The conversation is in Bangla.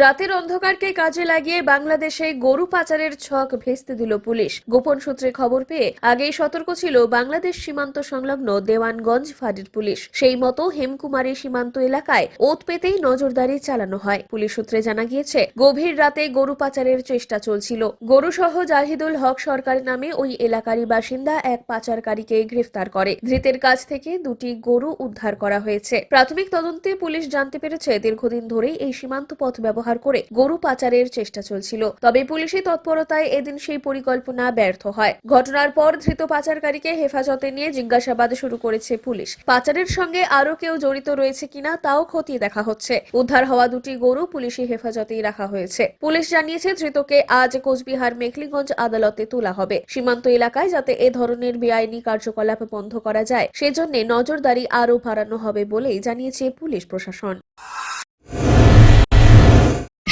রাতের অন্ধকারকে কাজে লাগিয়ে বাংলাদেশে গরু পাচারের ছক ভেস্তে দিল পুলিশ। গোপন সূত্রে খবর পেয়ে আগেই সতর্ক ছিল বাংলাদেশ সীমান্ত সংলগ্ন দেওয়ানগঞ্জ ফাঁড়ির পুলিশ। সেই মতো হেমকুমারী সীমান্ত এলাকায় ওত পেতেই নজরদারি চালানো হয়। পুলিশ সূত্রে জানা গিয়েছে, গভীর রাতে গরু পাচারের চেষ্টা চলছিল। গরু সহ জাহিদুল হক সরকার নামে ওই এলাকারই বাসিন্দা এক পাচারকারীকে গ্রেফতার করে। ধৃতের কাছ থেকে দুটি গরু উদ্ধার করা হয়েছে। প্রাথমিক তদন্তে পুলিশ জানতে পেরেছে, দীর্ঘদিন ধরেই এই সীমান্ত পথ ব্যবহার করে গরু পাচারের চেষ্টা চলছিল। তবে পুলিশি তৎপরতায় এদিন সেই পরিকল্পনা ব্যর্থ হয়। ঘটনার পর ধৃত পাচারকারীকে হেফাজতে নিয়ে জিজ্ঞাসাবাদ শুরু করেছে পুলিশ। পাচারের সঙ্গে আরও কেউ জড়িত রয়েছে কিনা তাও খতিয়ে দেখা হচ্ছে। উদ্ধার হওয়া দুটি গরু পুলিশি হেফাজতেই রাখা হয়েছে। পুলিশ জানিয়েছে ধৃতকে আজ কোচবিহার মেখলিগঞ্জ আদালতে তোলা হবে। সীমান্ত এলাকায় যাতে এ ধরনের বেআইনি কার্যকলাপ বন্ধ করা যায়, সেজন্য নজরদারি আরও বাড়ানো হবে বলেই জানিয়েছে পুলিশ প্রশাসন।